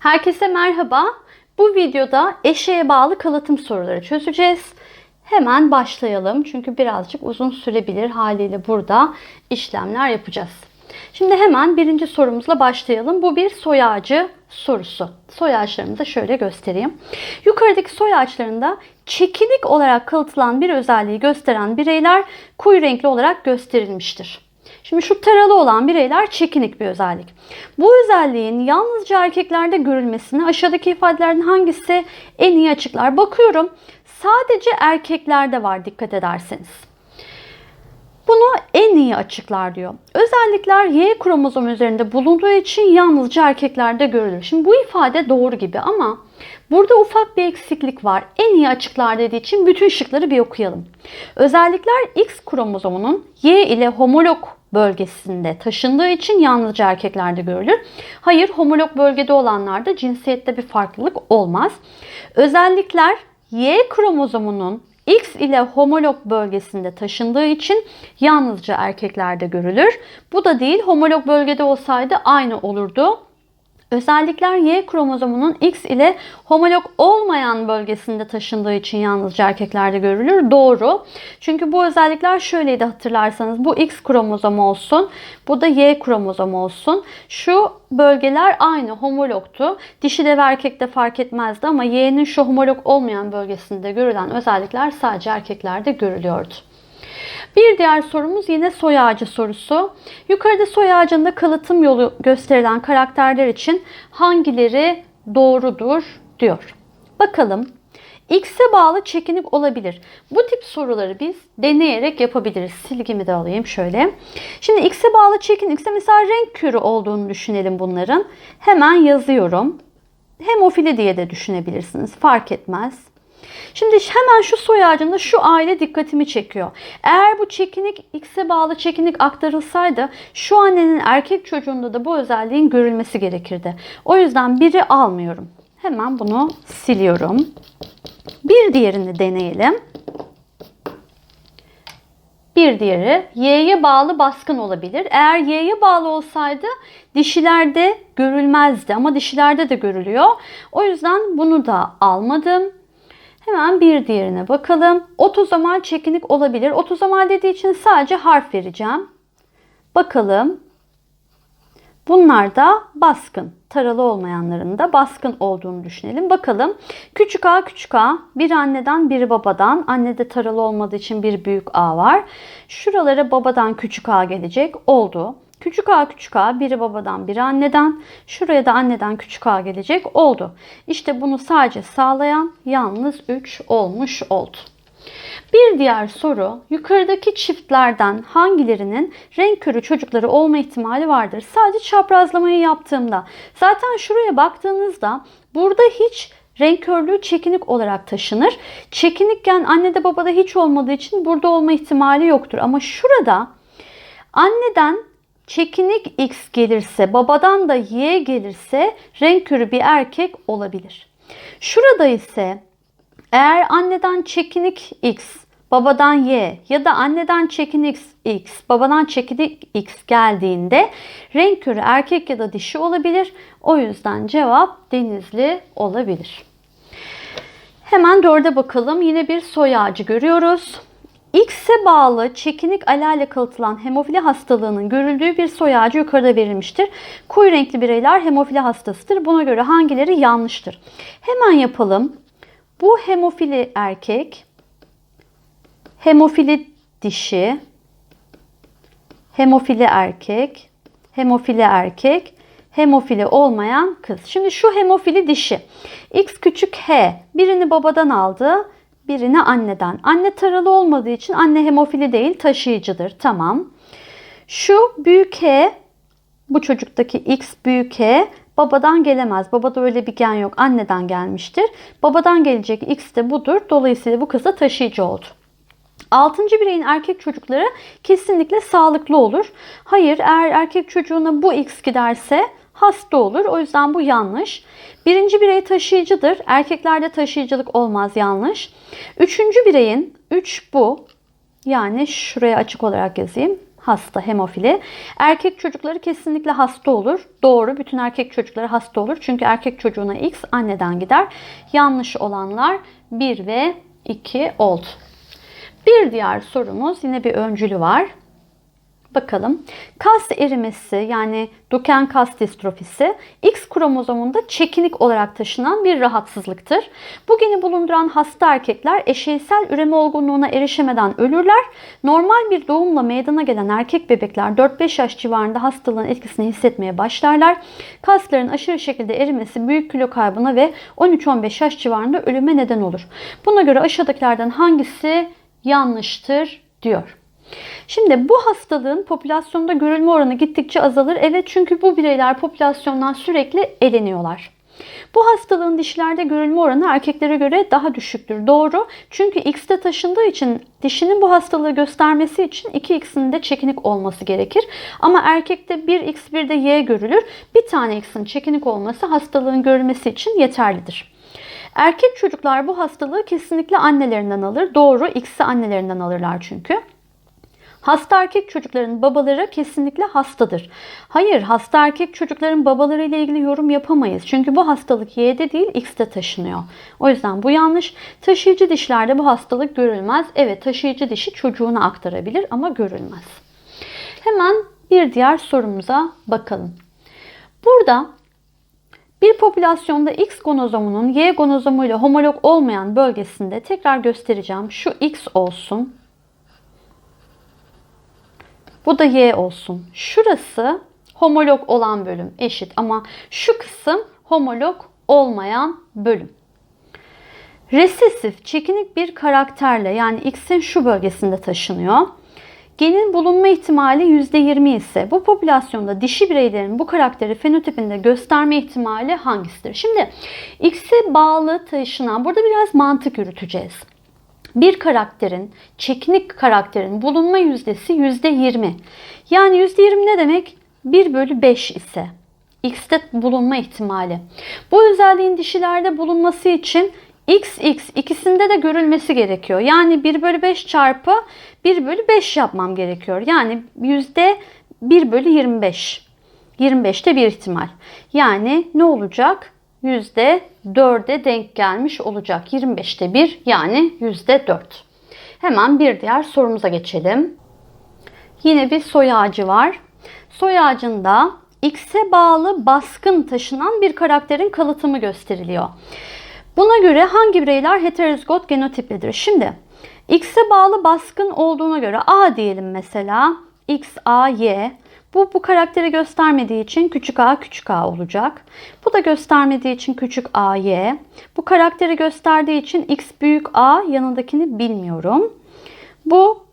Herkese merhaba. Bu videoda eşeğe bağlı kalıtım soruları çözeceğiz. Hemen başlayalım çünkü birazcık uzun sürebilir haliyle burada işlemler yapacağız. Şimdi hemen birinci sorumuzla başlayalım. Bu bir soy ağacı sorusu. Soy ağaçlarını da şöyle göstereyim. Yukarıdaki soy ağaçlarında çekinik olarak kalıtılan bir özelliği gösteren bireyler koyu renkli olarak gösterilmiştir. Şimdi şu taralı olan bireyler çekinik bir özellik. Bu özelliğin yalnızca erkeklerde görülmesini aşağıdaki ifadelerden hangisi en iyi açıklar? Bakıyorum sadece erkeklerde var dikkat ederseniz. Bunu en iyi açıklar diyor. Özellikler Y kromozomu üzerinde bulunduğu için yalnızca erkeklerde görülür. Şimdi bu ifade doğru gibi ama burada ufak bir eksiklik var. En iyi açıklar dediği için bütün şıkları bir okuyalım. Özellikler X kromozomunun Y ile homolog bölgesinde taşındığı için yalnızca erkeklerde görülür. Hayır, homolog bölgede olanlarda cinsiyette bir farklılık olmaz. Özellikler Y kromozomunun X ile homolog bölgesinde taşındığı için yalnızca erkeklerde görülür. Bu da değil, homolog bölgede olsaydı aynı olurdu. Özellikler Y kromozomunun X ile homolog olmayan bölgesinde taşındığı için yalnızca erkeklerde görülür. Doğru. Çünkü bu özellikler şöyleydi hatırlarsanız. Bu X kromozomu olsun. Bu da Y kromozomu olsun. Şu bölgeler aynı homologtu. Dişi de ve erkekte fark etmezdi ama Y'nin şu homolog olmayan bölgesinde görülen özellikler sadece erkeklerde görülüyordu. Bir diğer sorumuz yine soy ağacı sorusu. Yukarıda soy ağacında kalıtım yolu gösterilen karakterler için hangileri doğrudur diyor. Bakalım. X'e bağlı çekinik olabilir. Bu tip soruları biz deneyerek yapabiliriz. Silgimi de alayım şöyle. Şimdi X'e bağlı çekinikse mesela renk körü olduğunu düşünelim bunların. Hemen yazıyorum. Hemofili diye de düşünebilirsiniz. Fark etmez. Şimdi hemen şu soy ağacında şu aile dikkatimi çekiyor. Eğer bu çekinik X'e bağlı çekinik aktarılsaydı şu annenin erkek çocuğunda da bu özelliğin görülmesi gerekirdi. O yüzden biri almıyorum. Hemen bunu siliyorum. Bir diğerini deneyelim. Bir diğeri Y'ye bağlı baskın olabilir. Eğer Y'ye bağlı olsaydı dişilerde görülmezdi ama dişilerde de görülüyor. O yüzden bunu da almadım. Hemen bir diğerine bakalım. Otozomal çekinik olabilir. Otozomal dediği için sadece harf vereceğim. Bakalım. Bunlar da baskın. Taralı olmayanların da baskın olduğunu düşünelim. Bakalım. Küçük a küçük a. Bir anneden biri babadan. Annede taralı olmadığı için bir büyük a var. Şuralara babadan küçük a gelecek. Oldu. Küçük a küçük a biri babadan biri anneden. Şuraya da anneden küçük a gelecek oldu. İşte bunu sadece sağlayan yalnız 3 olmuş oldu. Bir diğer soru yukarıdaki çiftlerden hangilerinin renk körü çocukları olma ihtimali vardır? Sadece çaprazlamayı yaptığımda zaten şuraya baktığınızda burada hiç renk körlüğü çekinik olarak taşınır. Çekinikken annede babada hiç olmadığı için burada olma ihtimali yoktur. Ama şurada anneden çekinik X gelirse, babadan da Y gelirse renk körü bir erkek olabilir. Şurada ise eğer anneden çekinik X, babadan Y ya da anneden çekinik X, babadan çekinik X geldiğinde renk körü erkek ya da dişi olabilir. O yüzden cevap denizli olabilir. Hemen dörde bakalım. Yine bir soy ağacı görüyoruz. X'e bağlı çekinik alale kalıtılan hemofili hastalığının görüldüğü bir soy ağacı yukarıda verilmiştir. Koyu renkli bireyler hemofili hastasıdır. Buna göre hangileri yanlıştır? Hemen yapalım. Bu hemofili erkek, hemofili dişi, hemofili erkek, hemofili erkek, hemofili olmayan kız. Şimdi şu hemofili dişi. X küçük H birini babadan aldı birini anneden. Anne taralı olmadığı için anne hemofili değil taşıyıcıdır. Tamam. Şu büyük H bu çocuktaki X büyük H babadan gelemez. Babada öyle bir gen yok. Anneden gelmiştir. Babadan gelecek X de budur. Dolayısıyla bu kız da taşıyıcı oldu. Altıncı bireyin erkek çocukları kesinlikle sağlıklı olur. Hayır eğer erkek çocuğuna bu X giderse hasta olur. O yüzden bu yanlış. Birinci birey taşıyıcıdır. Erkeklerde taşıyıcılık olmaz yanlış. Üçüncü bireyin 3 bu. Yani şuraya açık olarak yazayım. Hasta, hemofili. Erkek çocukları kesinlikle hasta olur. Doğru. Bütün erkek çocukları hasta olur. Çünkü erkek çocuğuna X anneden gider. Yanlış olanlar 1 ve 2 oldu. Bir diğer sorumuz yine bir öncülü var. Bakalım. Kas erimesi yani Duken kas distrofisi X kromozomunda çekinik olarak taşınan bir rahatsızlıktır. Bu bulunduran hasta erkekler eşeysel üreme olgunluğuna erişemeden ölürler. Normal bir doğumla meydana gelen erkek bebekler 4-5 yaş civarında hastalığın etkisini hissetmeye başlarlar. Kasların aşırı şekilde erimesi büyük kilo kaybına ve 13-15 yaş civarında ölüme neden olur. Buna göre aşağıdakilerden hangisi yanlıştır diyor. Şimdi bu hastalığın popülasyonda görülme oranı gittikçe azalır. Evet çünkü bu bireyler popülasyondan sürekli eleniyorlar. Bu hastalığın dişilerde görülme oranı erkeklere göre daha düşüktür. Doğru. Çünkü X'te taşındığı için dişinin bu hastalığı göstermesi için 2X'in de çekinik olması gerekir. Ama erkekte 1X bir Y görülür. Bir tane X'in çekinik olması hastalığın görülmesi için yeterlidir. Erkek çocuklar bu hastalığı kesinlikle annelerinden alır. Doğru. X'i annelerinden alırlar çünkü. Hasta erkek çocukların babaları kesinlikle hastadır. Hayır, hasta erkek çocukların babaları ile ilgili yorum yapamayız. Çünkü bu hastalık Y'de değil X'te taşınıyor. O yüzden bu yanlış. Taşıyıcı dişlerde bu hastalık görülmez. Evet, taşıyıcı dişi çocuğuna aktarabilir ama görülmez. Hemen bir diğer sorumuza bakalım. Burada bir popülasyonda X gonozomunun Y gonozomuyla homolog olmayan bölgesinde tekrar göstereceğim. Şu X olsun. Bu da Y olsun. Şurası homolog olan bölüm eşit ama şu kısım homolog olmayan bölüm. Resesif, çekinik bir karakterle yani X'in şu bölgesinde taşınıyor. Genin bulunma ihtimali %20 ise bu popülasyonda dişi bireylerin bu karakteri fenotipinde gösterme ihtimali hangisidir? Şimdi X'e bağlı taşınan, burada biraz mantık yürüteceğiz bir karakterin, çekinik karakterin bulunma yüzdesi yüzde 20. Yani yüzde 20 ne demek? 1 bölü 5 ise X'te bulunma ihtimali. Bu özelliğin dişilerde bulunması için XX ikisinde de görülmesi gerekiyor. Yani 1 bölü 5 çarpı 1 bölü 5 yapmam gerekiyor. Yani yüzde 1 bölü 25. 25'te bir ihtimal. Yani ne olacak? %4'e denk gelmiş olacak. 25'te 1 yani %4. Hemen bir diğer sorumuza geçelim. Yine bir soy ağacı var. Soy ağacında X'e bağlı baskın taşınan bir karakterin kalıtımı gösteriliyor. Buna göre hangi bireyler heterozigot genotiplidir? Şimdi X'e bağlı baskın olduğuna göre A diyelim mesela. X, A, Y. Bu bu karakteri göstermediği için küçük a küçük a olacak. Bu da göstermediği için küçük a y. Bu karakteri gösterdiği için x büyük a yanındakini bilmiyorum. Bu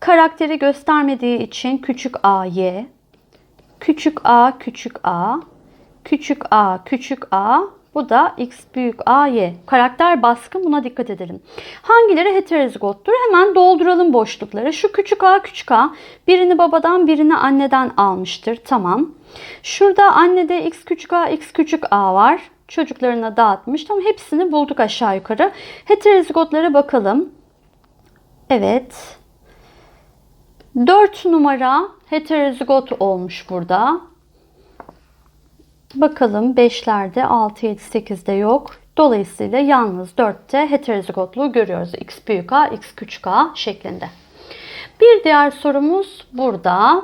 karakteri göstermediği için küçük a y. Küçük a küçük a. Küçük a küçük a bu da x büyük a y. Karakter baskın buna dikkat edelim. Hangileri heterozigottur? Hemen dolduralım boşlukları. Şu küçük a küçük a birini babadan birini anneden almıştır. Tamam. Şurada annede x küçük a x küçük a var. Çocuklarına dağıtmış. Tamam hepsini bulduk aşağı yukarı. Heterozigotlara bakalım. Evet. 4 numara heterozigot olmuş burada. Bakalım 5'lerde 6, 7, 8'de yok. Dolayısıyla yalnız 4'te heterozigotluğu görüyoruz. X büyük A, X küçük A şeklinde. Bir diğer sorumuz burada.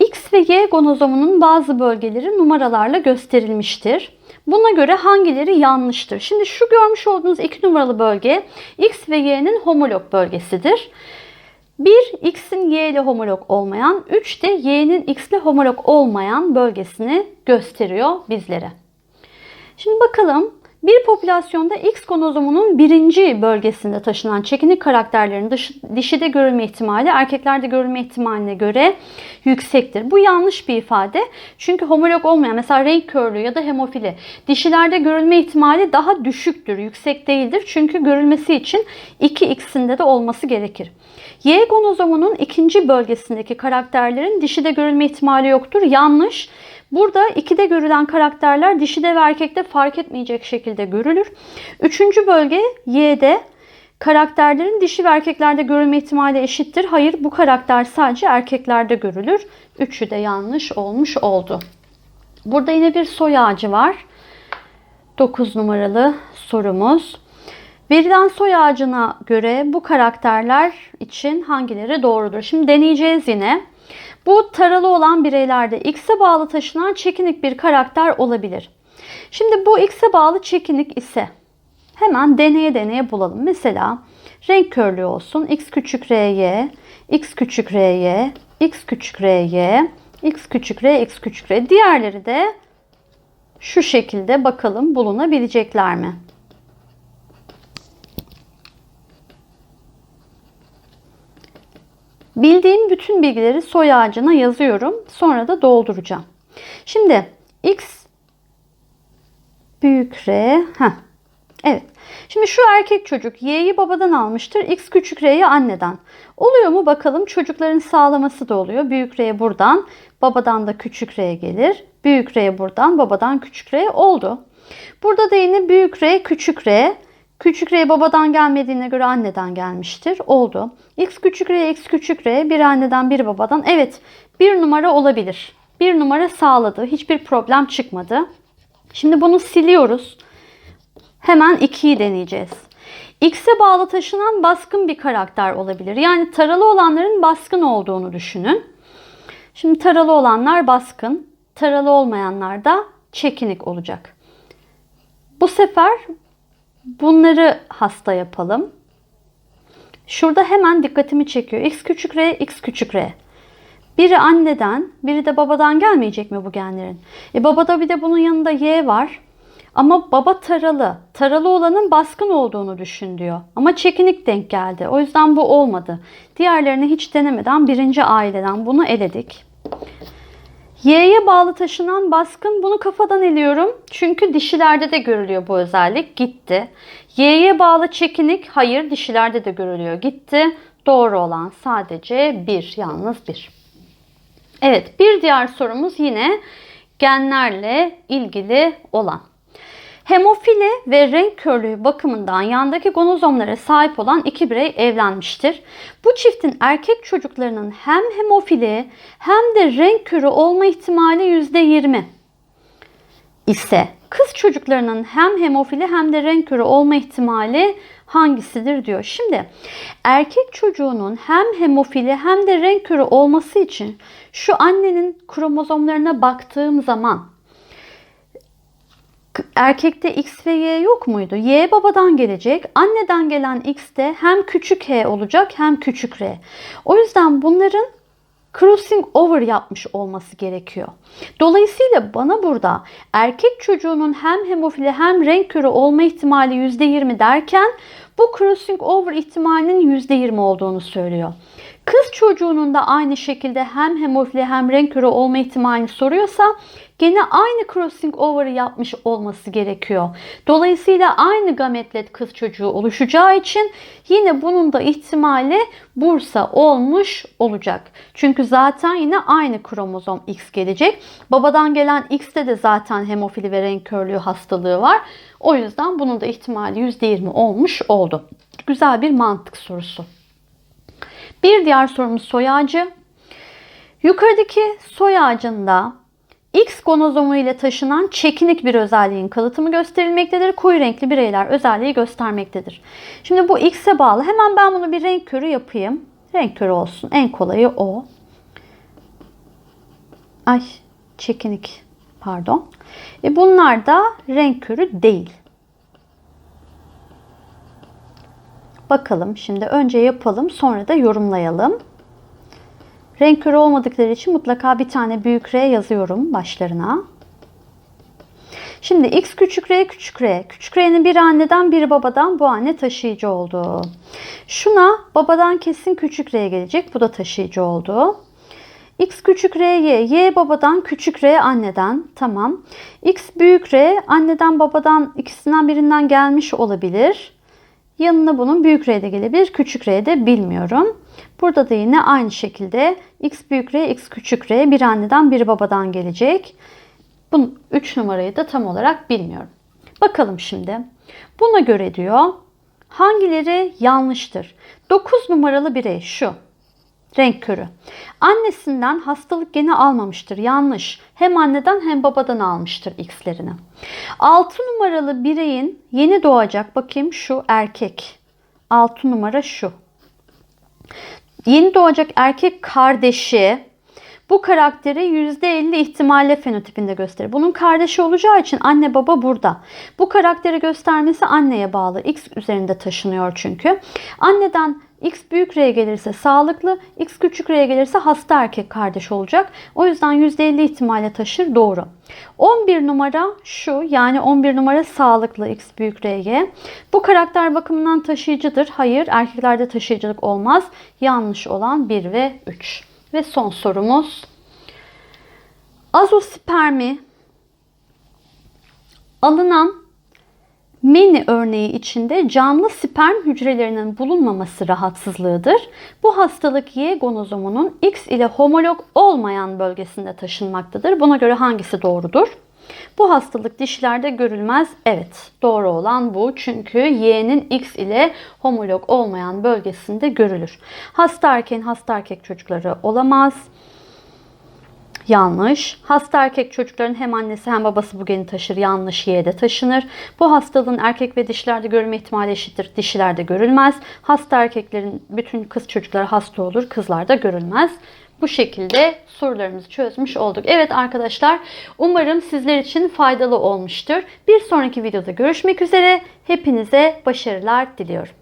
X ve Y gonozomunun bazı bölgeleri numaralarla gösterilmiştir. Buna göre hangileri yanlıştır? Şimdi şu görmüş olduğunuz iki numaralı bölge X ve Y'nin homolog bölgesidir. 1 x'in y ile homolog olmayan, 3 de y'nin x ile homolog olmayan bölgesini gösteriyor bizlere. Şimdi bakalım bir popülasyonda X kromozomunun birinci bölgesinde taşınan çekinik karakterlerin dişide görülme ihtimali erkeklerde görülme ihtimaline göre yüksektir. Bu yanlış bir ifade. Çünkü homolog olmayan mesela renk körlüğü ya da hemofili dişilerde görülme ihtimali daha düşüktür. Yüksek değildir. Çünkü görülmesi için 2X'inde de olması gerekir. Y gonozomunun ikinci bölgesindeki karakterlerin dişide görülme ihtimali yoktur. Yanlış. Burada ikide görülen karakterler dişide ve erkekte fark etmeyecek şekilde görülür. Üçüncü bölge Y'de Karakterlerin dişi ve erkeklerde görülme ihtimali eşittir. Hayır bu karakter sadece erkeklerde görülür. Üçü de yanlış olmuş oldu. Burada yine bir soy ağacı var. 9 numaralı sorumuz. Verilen soy ağacına göre bu karakterler için hangileri doğrudur? Şimdi deneyeceğiz yine. Bu taralı olan bireylerde X'e bağlı taşınan çekinik bir karakter olabilir. Şimdi bu X'e bağlı çekinik ise hemen deneye deneye bulalım. Mesela renk körlüğü olsun. X küçük RY, X küçük RY, X küçük RY, X küçük R, X küçük R. Diğerleri de şu şekilde bakalım bulunabilecekler mi? Bildiğim bütün bilgileri soy ağacına yazıyorum. Sonra da dolduracağım. Şimdi x büyük R. Heh. Evet. Şimdi şu erkek çocuk Y'yi babadan almıştır. X küçük R'yi anneden. Oluyor mu bakalım çocukların sağlaması da oluyor. Büyük R buradan babadan da küçük R gelir. Büyük R buradan babadan küçük R oldu. Burada da yine büyük R küçük R. Küçük R babadan gelmediğine göre anneden gelmiştir. Oldu. X küçük R, X küçük R. Bir anneden bir babadan. Evet bir numara olabilir. Bir numara sağladı. Hiçbir problem çıkmadı. Şimdi bunu siliyoruz. Hemen 2'yi deneyeceğiz. X'e bağlı taşınan baskın bir karakter olabilir. Yani taralı olanların baskın olduğunu düşünün. Şimdi taralı olanlar baskın, taralı olmayanlar da çekinik olacak. Bu sefer bunları hasta yapalım. Şurada hemen dikkatimi çekiyor. X küçük r, x küçük r. Biri anneden, biri de babadan gelmeyecek mi bu genlerin? E babada bir de bunun yanında y var. Ama baba taralı. Taralı olanın baskın olduğunu düşün diyor. Ama çekinik denk geldi. O yüzden bu olmadı. Diğerlerini hiç denemeden birinci aileden bunu eledik. Y'ye bağlı taşınan baskın bunu kafadan eliyorum. Çünkü dişilerde de görülüyor bu özellik. Gitti. Y'ye bağlı çekinik hayır dişilerde de görülüyor. Gitti. Doğru olan sadece bir. Yalnız bir. Evet bir diğer sorumuz yine genlerle ilgili olan. Hemofili ve renk körlüğü bakımından yandaki gonozomlara sahip olan iki birey evlenmiştir. Bu çiftin erkek çocuklarının hem hemofili hem de renk körü olma ihtimali %20 ise kız çocuklarının hem hemofili hem de renk körü olma ihtimali hangisidir diyor. Şimdi erkek çocuğunun hem hemofili hem de renk körü olması için şu annenin kromozomlarına baktığım zaman erkekte X ve Y yok muydu? Y babadan gelecek. Anneden gelen X de hem küçük H olacak hem küçük R. O yüzden bunların crossing over yapmış olması gerekiyor. Dolayısıyla bana burada erkek çocuğunun hem hemofili hem renk körü olma ihtimali %20 derken bu crossing over ihtimalinin %20 olduğunu söylüyor. Kız çocuğunun da aynı şekilde hem hemofili hem renk körü olma ihtimalini soruyorsa gene aynı crossing over'ı yapmış olması gerekiyor. Dolayısıyla aynı gametlet kız çocuğu oluşacağı için yine bunun da ihtimali Bursa olmuş olacak. Çünkü zaten yine aynı kromozom X gelecek. Babadan gelen X'te de zaten hemofili ve renk körlüğü hastalığı var. O yüzden bunun da ihtimali %20 olmuş oldu. Güzel bir mantık sorusu. Bir diğer sorumuz soy ağacı. Yukarıdaki soy ağacında X gonozomu ile taşınan çekinik bir özelliğin kalıtımı gösterilmektedir. Koyu renkli bireyler özelliği göstermektedir. Şimdi bu X'e bağlı. Hemen ben bunu bir renk körü yapayım. Renk körü olsun. En kolayı o. Ay çekinik pardon. E bunlar da renk körü değil. Bakalım şimdi önce yapalım sonra da yorumlayalım. Renk körü olmadıkları için mutlaka bir tane büyük R yazıyorum başlarına. Şimdi X küçük R küçük R. Küçük R'nin bir anneden bir babadan bu anne taşıyıcı oldu. Şuna babadan kesin küçük R gelecek. Bu da taşıyıcı oldu. X küçük R Y. Y babadan küçük R anneden. Tamam. X büyük R anneden babadan ikisinden birinden gelmiş olabilir. Yanına bunun büyük R de gelebilir. Küçük R de bilmiyorum. Burada da yine aynı şekilde x büyük R, x küçük R bir anneden bir babadan gelecek. Bu 3 numarayı da tam olarak bilmiyorum. Bakalım şimdi. Buna göre diyor Hangileri yanlıştır? 9 numaralı birey şu. Renk körü. Annesinden hastalık geni almamıştır. Yanlış. Hem anneden hem babadan almıştır X'lerini. 6 numaralı bireyin yeni doğacak bakayım şu erkek. 6 numara şu. Yeni doğacak erkek kardeşi bu karakteri %50 ihtimalle fenotipinde gösterir. Bunun kardeşi olacağı için anne baba burada. Bu karakteri göstermesi anneye bağlı. X üzerinde taşınıyor çünkü. Anneden X büyük R gelirse sağlıklı, X küçük R gelirse hasta erkek kardeş olacak. O yüzden %50 ihtimalle taşır doğru. 11 numara şu yani 11 numara sağlıklı X büyük R'ye. Bu karakter bakımından taşıyıcıdır. Hayır erkeklerde taşıyıcılık olmaz. Yanlış olan 1 ve 3. Ve son sorumuz. Azospermi alınan meni örneği içinde canlı sperm hücrelerinin bulunmaması rahatsızlığıdır. Bu hastalık Y gonozomunun X ile homolog olmayan bölgesinde taşınmaktadır. Buna göre hangisi doğrudur? Bu hastalık dişilerde görülmez. Evet, doğru olan bu. Çünkü Y'nin X ile homolog olmayan bölgesinde görülür. Hasta erkeğin hasta erkek çocukları olamaz. Yanlış. Hasta erkek çocukların hem annesi hem babası bu geni taşır. Yanlış Y'de taşınır. Bu hastalığın erkek ve dişilerde görülme ihtimali eşittir. Dişilerde görülmez. Hasta erkeklerin bütün kız çocukları hasta olur. Kızlarda görülmez. Bu şekilde sorularımızı çözmüş olduk. Evet arkadaşlar umarım sizler için faydalı olmuştur. Bir sonraki videoda görüşmek üzere. Hepinize başarılar diliyorum.